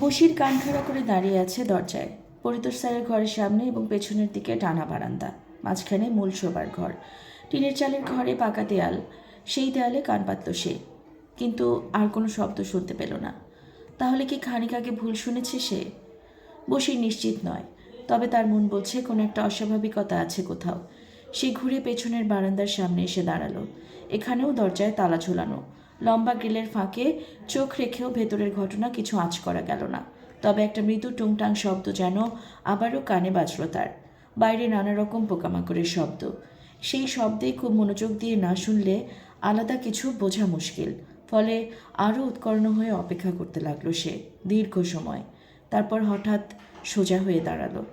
বসির কান খাড়া করে দাঁড়িয়ে আছে দরজায়। পরিতোষ স্যারের ঘরের সামনে এবং পেছনের দিকে টানা বারান্দা, মাঝখানে মূল শোবার ঘর, টিনের চালের ঘরে পাকা দেয়াল, সেই দেয়ালে কান পাতল সে। কিন্তু আর কোনো শব্দ শুনতে পেল না। তাহলে কি খানিক আগে ভুল শুনেছে সে? বসির নিশ্চিত নয়, তবে তার মন বলছে কোনো একটা অস্বাভাবিকতা আছে কোথাও। সে ঘুরে পেছনের বারান্দার সামনে এসে দাঁড়াল। এখানেও দরজায় তালা ঝোলানো লম্বা গ্রিলের ফাঁকে চোখ রেখেও ভেতরের ঘটনা কিছু আঁচ করা গেল না। তবে একটা মৃদু টুংটাং শব্দ যেন আবারও কানে বাজল তার। বাইরে নানা রকম পোকামাকড়ের শব্দ। সেই শব্দে খুব মনোযোগ দিয়ে না শুনলে আলাদা কিছু বোঝা মুশকিল। ফলে আরও উৎকর্ণ হয়ে অপেক্ষা করতে লাগল সে দীর্ঘ সময়। তারপর হঠাৎ সোজা হয়ে দাঁড়াল।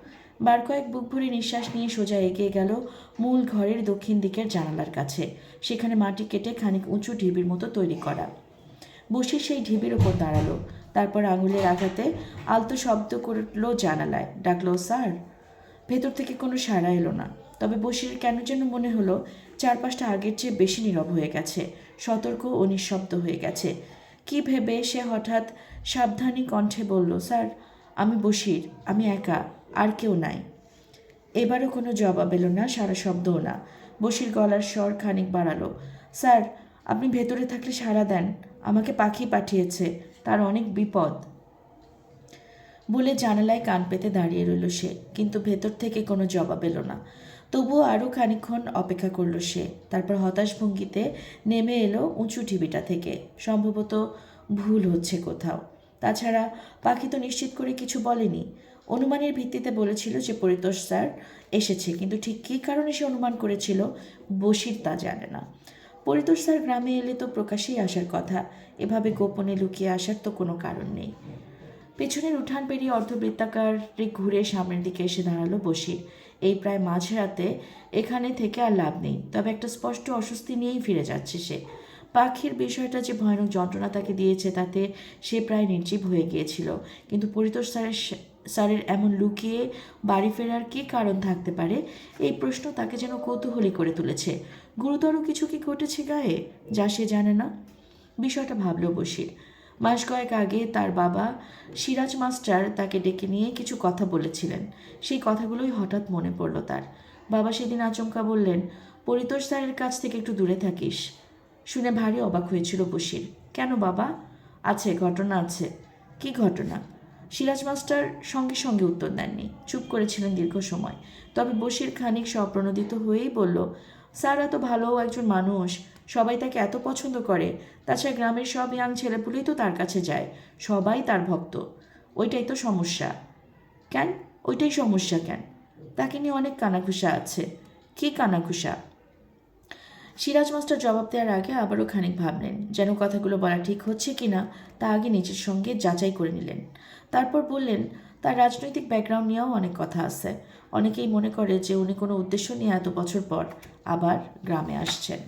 বার কয়েক বুক ভরে নিঃশ্বাস নিয়ে সোজা এগিয়ে গেল মূল ঘরের দক্ষিণ দিকের জানালার কাছে। সেখানে মাটি কেটে খানিক উঁচু ঢিবির মতো তৈরি করা। বসে সেই ঢিবির ওপর দাঁড়াল। তারপর আঙুলের আঘাতে আলতো শব্দ করল জানালায়। ডাকলো, স্যার, ভেতর থেকে কোনো সাড়া এলো না। তবে বসির কেন যেন মনে হলো চারপাশটা আগের চেয়ে বেশি নীরব হয়ে গেছে, সতর্ক ও নিঃশব্দ হয়ে গেছে। কি ভেবে সে হঠাৎ সাবধানী কণ্ঠে বলল, স্যার আমি বসির আমি একা, আর কেউ নাই। এবারও কোনো জবাব এলো না, সারা শব্দও না। বসির গলার স্বর খানিক বাড়ালো। স্যার, আপনি ভেতরে থাকলে সাড়া দেন। আমাকে পাখি পাঠিয়েছে, তার অনেক বিপদ। বলে জানালায় কান পেতে দাঁড়িয়ে রইল সে, কিন্তু ভেতর থেকে কোনো জবাব এলো না। তবুও আরও খানিকক্ষণ অপেক্ষা করল সে। তারপর হতাশ ভঙ্গিতে নেমে এলো উঁচু টিভিটা থেকে। সম্ভবত ভুল হচ্ছে কোথাও। তাছাড়া পাখি তো নিশ্চিত করে কিছু বলেনি। অনুমানের ভিত্তিতে বলেছিল যে পরিতোষ স্যার এসেছে, কিন্তু ঠিক কী কারণে সে অনুমান করেছিল বসির তা জানে না। পরিতোষ স্যার গ্রামে এলে তো প্রকাশেই আসার কথা, এভাবে গোপনে লুকিয়ে আসার তো কোনো কারণ নেই। পেছনের উঠান পেরিয়ে অর্ধবৃত্তাকারে ঘুরে সামনের দিকে এসে দাঁড়াল বসির এই প্রায় মাঝরাতে এখানে থেকে আর লাভ নেই, তবে একটা স্পষ্ট অস্বস্তি নিয়েই ফিরে যাচ্ছে সে। পাখির বিষয়টা যে ভয়ানক যন্ত্রণা তাকে দিয়েছে, তাতে সে প্রায় নির্জীব হয়ে গিয়েছিল। কিন্তু পরিতোষ স্যারের স্যারের এমন লুকিয়ে বাড়ি ফেরার কী কারণ থাকতে পারে? এই প্রশ্ন তাকে যেন কৌতূহলী করে তুলেছে। গুরুতর কিছু কি ঘটেছে গায়ে, যা সে জানে না? বিষয়টা ভাবল বসির মাস কয়েক আগে তার বাবা সিরাজ মাস্টার তাকে ডেকে নিয়ে কিছু কথা বলেছিলেন। সেই কথাগুলোই হঠাৎ মনে পড়ল তার। বাবা সেদিন আচমকা বললেন, পরিতোষ স্যারের কাছ থেকে একটু দূরে থাকিস। শুনে ভারী অবাক হয়েছিল বসির কেন বাবা? আছে, ঘটনা আছে। কি ঘটনা? সিরাজ মাস্টার সঙ্গে সঙ্গে উত্তর দেননি। চুপ করেছিলেন দীর্ঘ সময়। তবে বসির খানিক স্বপ্রণোদিত হয়েই বলল, স্যার, এত ভালো একজন মানুষ। সবাই তাকে এত পছন্দ করে। তাছাড়া গ্রামের সব ইয়াং ছেলেপুলেই তো তার কাছে যায়। সবাই তার ভক্ত। ওইটাই তো সমস্যা। কেন? ওইটাই সমস্যা কেন? তাকে নিয়ে অনেক কানাঘুষা আছে। কি কানাঘুষা? সিরাজ মাস্টার জবাব দেওয়ার আগে আবারও খানিক ভাবলেন, যেন কথাগুলো বলা ঠিক হচ্ছে কি না, তা আগে নিজের সঙ্গে যাচাই করে নিলেন। তারপর বললেন, তার রাজনৈতিক ব্যাকগ্রাউন্ড নিয়েও অনেক কথা আছে। অনেকেই মনে করে যে উনি কোনো উদ্দেশ্য নিয়ে এত বছর পর আবার গ্রামে আসছেন।